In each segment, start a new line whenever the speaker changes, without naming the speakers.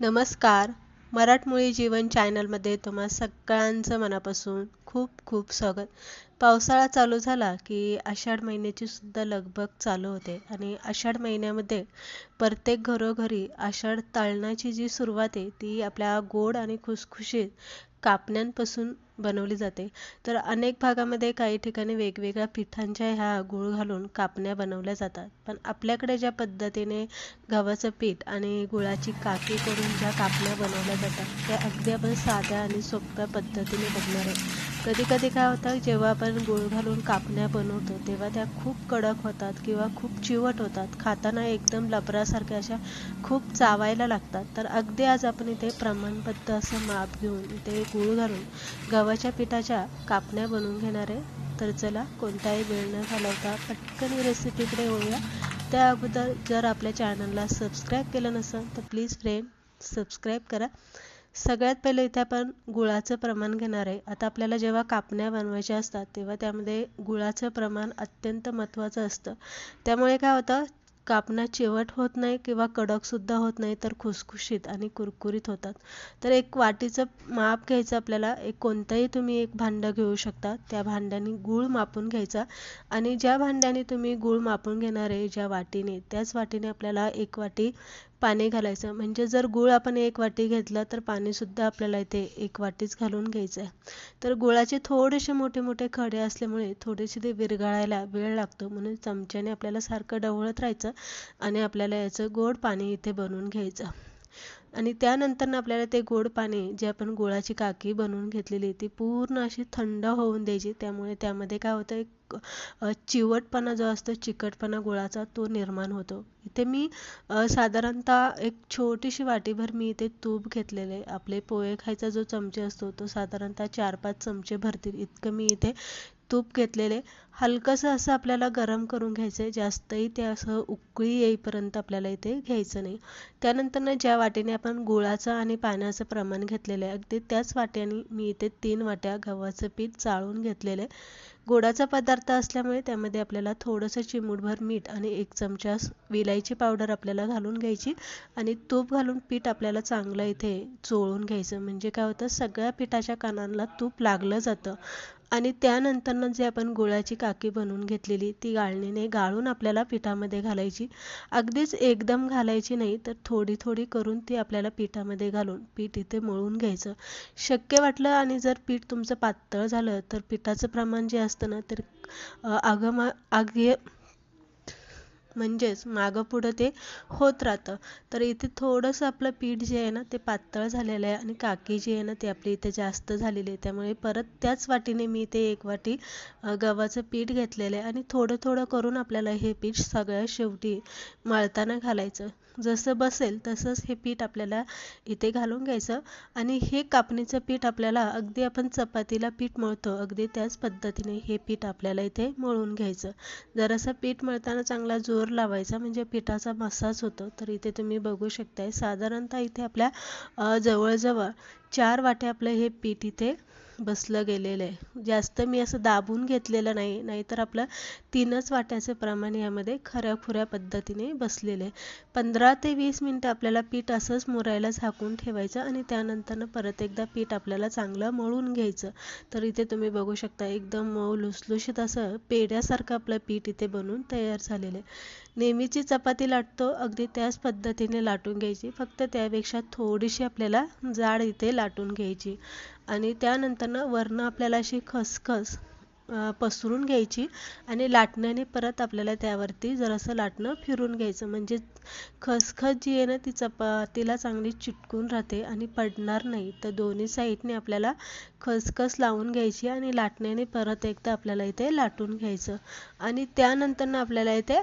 नमस्कार. मराठमोळी जीवन चॅनलमध्ये तुम्हा सगळ्यांचं मनापासून खूप खूप स्वागत. पावसाळा चालू झाला की आषाढ महिन्याची सुद्धा लगबग चालू होते आणि आषाढ महिन्यामध्ये प्रत्येक घरोघरी आषाढ तळणाची जी सुरुवात आहे ती आपल्या गोड आणि खुसखुशीत कापण्यांपासून बनवली जाते. तर अनेक भागामध्ये काही ठिकाणी वेगवेगळ्या पिठांच्या ह्या गूळ घालून कापण्या बनवल्या जातात. पण आपल्याकडे ज्या पद्धतीने गव्हाचं पीठ आणि गुळाची काकी करून ज्या कापण्या बनवल्या जातात त्या अगदी आपण साध्या आणि सोप्या पद्धतीने बघणार आहे कधी कधी काय होतं जेव्हा आपण गुळ घालून कापण्या बनवतो तेव्हा त्या खूप कडक होतात किंवा खूप चिवट होतात. खाताना एकदम लबरासारख्या अशा खूप चावायला लागतात. तर अगदी आज आपण इथे प्रमाणबद्ध असं माप घेऊन इथे गुळ घालून गव्हाच्या पिठाच्या कापण्या बनवून घेणार आहे. तर चला कोणताही वेळ न घालवता पटकन रेसिपीकडे होऊया त्या अगोदर जर आपल्या चॅनलला सबस्क्राईब केलं नसेल तर प्लीज फ्रेंड सबस्क्राईब करा. सगळ्यात पहिले इथे आपण गुळाचं प्रमाण घेणार आहे. आता आपल्याला जेव्हा कापण्या बनवायच्या असतात तेव्हा त्यामध्ये गुळाचं प्रमाण अत्यंत महत्त्वाचं असतं. त्यामुळे काय होतं कापणा चिवट होत नाही किंवा कडकसुद्धा होत नाही तर खुसखुशीत आणि कुरकुरीत होतात. तर एक वाटीचं माप घ्यायचं आपल्याला एक कोणतंही तुम्ही एक भांडं घेऊ शकता त्या भांड्याने गूळ मापून घ्यायचा. आणि ज्या भांड्याने तुम्ही गूळ मापून घेणार आहे ज्या वाटीने त्याच वाटीने आपल्याला एक वाटी पाणी घालायचं. म्हणजे जर गूळ आपण एक वाटी घेतला तर पाणीसुद्धा आपल्याला इथे एक वाटीच घालून घ्यायचं आहे तर गुळाचे थोडेसे मोठे मोठे खडे असल्यामुळे थोडेसे ते विरघळायला वेळ लागतो. म्हणून चमच्याने आपल्याला सारखं ढवळत राहायचं आणि आपल्याला याचं गोड पाणी इथे बनवून घ्यायचं. आणि त्यानंतर आपल्याला ते गोड पाणी जे आपण गुळाची काकी बनवून घेतलेली ती पूर्ण अशी थंड होऊन द्यायची. त्यामुळे त्यामध्ये काय होतं एक चिवटपणा जो असतो चिकटपणा गुळाचा तो निर्माण होतो. इथे मी साधारणतः एक छोटीशी वाटीभर मी इथे तूप घेतलेले आपले पोहे खायचा जो चमचे असतो तो साधारणतः चार पाच चमचे भरतील. इतकं मी इथे तूप घेतलेले हलकंसं असं आपल्याला गरम करून घ्यायचं आहे जास्तही ते असं उकळी येईपर्यंत आपल्याला इथे घ्यायचं नाही. त्यानंतर ज्या वाटेने आपण गुळाचं आणि पाण्याचं प्रमाण घेतलेलं आहे अगदी त्याच वाट्याने मी इथे तीन वाट्या गव्हाचं पीठ चाळून घेतलेलं आहे. गोडाचा पदार्थ असल्यामुळे त्यामध्ये आपल्याला थोडंसं चिमूटभर मीठ आणि एक चमचा विलायची पावडर आपल्याला घालून घ्यायची आणि तूप घालून पीठ आपल्याला चांगलं इथे चोळून घ्यायचं. म्हणजे काय होतं सगळ्या पिठाच्या कानांना तूप लागलं जातं आणि त्यानंतरनं जे आपण गुळाची टाकी बनवून घेतलेली ती गाळणीने गाळून आपल्याला पिठामध्ये घालायची. अगदीच एकदम घालायची नाही तर थोडी थोडी करून ती आपल्याला पिठामध्ये घालून पीठ इथे मळून घ्यायचं. शक्य वाटलं आणि जर पीठ तुमचं पातळ झालं तर पिठाचं प्रमाण जे असतं ना तर आगमा आगे म्हणजेच मागं पुढं ते होत राहतं. तर इथे थोडंसं आपलं पीठ जे आहे ना ते पातळ झालेलं आहे आणि काकी जी आहे ना ती आपली इथे जास्त झालेली आहे. त्यामुळे परत त्याच वाटीने मी इथे एक वाटी गव्हाचं पीठ घेतलेलं आहे आणि थोडं थोडं करून आपल्याला हे पीठ सगळ्या शेवटी मळताना घालायचं. जसं बसेल तसंच हे पीठ आपल्याला इथे घालून घ्यायचं आणि हे कापणीचं पीठ आपल्याला अगदी आपण चपातीला पीठ मळतो अगदी त्याच पद्धतीने हे पीठ आपल्याला इथे मळून घ्यायचं. जरासं पीठ मळताना चांगला जोर लावायचा म्हणजे पिठाचा मसाज होतो. तर इथे तुम्ही बघू शकताय साधारणतः इथे आपल्या जवळजवळ चार वाटे आपलं हे पीठ इथे बसलं गेलेलं आहे. जास्त मी असं दाबून घेतलेलं नाही नाहीतर आपलं तीनच वाट्याचं प्रमाण यामध्ये खऱ्याखुऱ्या पद्धतीने बसलेलं आहे. पंधरा ते वीस मिनटं आपल्याला पीठ असंच मुरायला झाकून ठेवायचं आणि त्यानंतरनं परत एकदा पीठ आपल्याला चांगलं मळून घ्यायचं. तर इथे तुम्ही बघू शकता एकदम मऊ लुसलुशीत असं पेढ्यासारखं आपलं पीठ इथे बनून तयार झालेलं आहे. नेहमीची चपाती लाटतो अगदी त्याच पद्धतीने लाटून घ्यायची. फक्त त्यापेक्षा थोडीशी आपल्याला जाड इथे लाटून घ्यायची. आणि त्यानंतरनं वरनं आपल्याला अशी खसखस पसरून घ्यायची आणि लाटण्याने परत आपल्याला त्यावरती जरासं लाटणं फिरून घ्यायचं. म्हणजे खसखस जी आहे ना ती चपातीला चांगली चिटकून राहते आणि पडणार नाही. तर दोन्ही साईडने आपल्याला खसखस लावून घ्यायची आणि लाटण्याने परत एकदा आपल्याला इथे लाटून घ्यायचं. आणि त्यानंतरनं आपल्याला इथे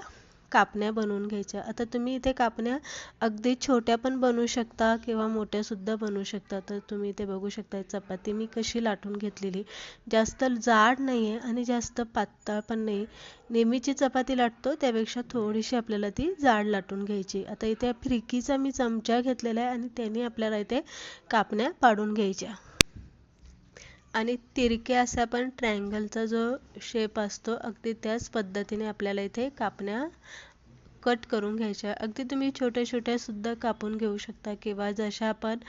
कापण्या बनवून घ्यायच्या. आता तुम्ही इथे कापण्या अगदी छोट्या पण बनवू शकता किंवा मोठ्यासुद्धा बनवू शकता. तर तुम्ही इथे बघू शकता चपाती मी कशी लाटून घेतलेली. जास्त जाड नाही आहे आणि जास्त पातळ पण नाही. नेहमीची चपाती लाटतो त्यापेक्षा थोडीशी आपल्याला ती जाड लाटून घ्यायची. आता इथे फिरकीचा मी चमचा घेतलेला आहे आणि त्याने आपल्याला इथे कापण्या पाडून घ्यायच्या. आणि तिरक्या असा पण ट्रँगलचा जो शेप असतो अगदी त्याच पद्धतीने आपल्याला इथे कापण्या कट करून घ्यायच्या. अगदी तुम्ही छोट्या छोट्यासुद्धा कापून घेऊ शकता किंवा जशा आपण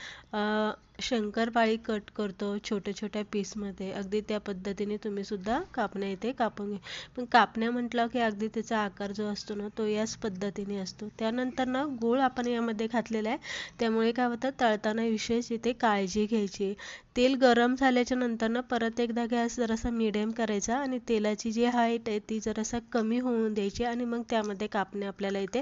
शंकरपाळी कट करतो छोट्या छोट्या पीसमध्ये अगदी त्या पद्धतीने तुम्ही सुद्धा कापण्या इथे कापून घ्या. पण कापण्या म्हटलं की अगदी त्याचा आकार जो असतो ना तो याच पद्धतीने असतो. त्यानंतर ना गूळ आपण यामध्ये घातलेला आहे. त्यामुळे काय होतं तळताना विशेष इथे काळजी घ्यायची. तेल गरम झाल्याच्यानंतर ना परत एकदा गॅस जरासा मिडियम करायचा आणि तेलाची जी हाईट आहे ती जरासा कमी होऊन द्यायची आणि मग त्यामध्ये कापण्या आपल्याला इथे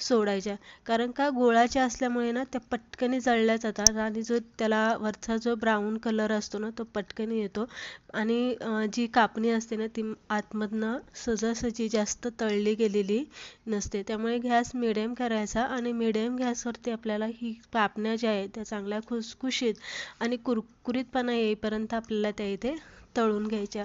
सोडायच्या. कारण का गुळाच्या असल्यामुळे ना त्या पटकन जळल्या जातात आणि जो त्याला वरचा जो ब्राऊन कलर असतो ना तो पटकन येतो. आणि जी कापणी असते ना ती आतमधनं सहजासहजी जास्त तळली गेलेली नसते. त्यामुळे गॅस मिडियम करायचा आणि मिडियम गॅसवरती आपल्याला ही कापण्या ज्या आहेत त्या चांगल्या खुसखुशीत आणि कुरकुरीतपणा येईपर्यंत आपल्याला त्या इथे तळून घ्यायच्या.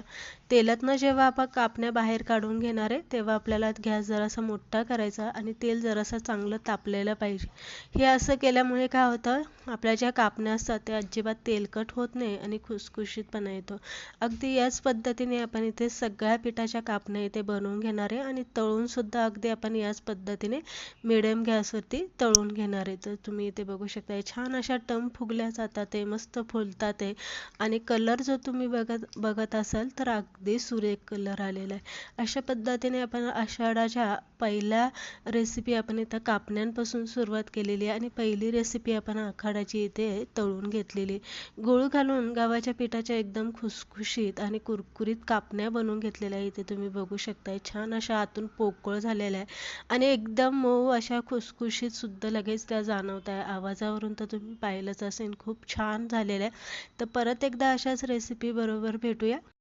तेलातनं जेव्हा आपण कापण्या बाहेर काढून घेणार आहे तेव्हा आपल्याला गॅस जरासा मोठा करायचा आणि तेल जरासं चांगलं तापलेलं पाहिजे. हे असं केल्यामुळे काय होतं आपल्या ज्या कापण्या असतात त्या अजिबात तेलकट होत नाही आणि खुसखुशीतपणा येतो. अगदी याच पद्धतीने आपण इथे सगळ्या पिठाच्या कापण्या इथे बनवून घेणार आहे आणि तळून सुद्धा अगदी आपण याच पद्धतीने मिडियम गॅसवरती तळून घेणार आहे. तर तुम्ही इथे बघू शकता छान अशा टम फुगल्या जातात आहे मस्त फुलतात आहे. आणि कलर जो तुम्ही बघत बघत असाल तर अगदी सुरेख कलर आलेला आहे. अशा पद्धतीने आपण आषाढाच्या पहिल्या रेसिपी आपण इथं कापण्यांपासून सुरुवात केलेली आहे आणि पहिली रेसिपी आपण आखाडाची इथे तळून घेतलेली गूळ घालून गव्हाच्या पिठाच्या एकदम खुसखुशीत आणि कुरकुरीत कापण्या बनवून घेतलेल्या आहे इथे तुम्ही बघू शकताय छान अशा आतून पोकळ झालेल्या आहे आणि एकदम मऊ अशा खुसखुशीत सुद्धा लगेच त्या जाणवत आहे आवाजावरून तर तुम्ही पाहिलंच असेल खूप छान झालेलं आहे तर परत एकदा अशाच रेसिपी बरोबर भेटूया.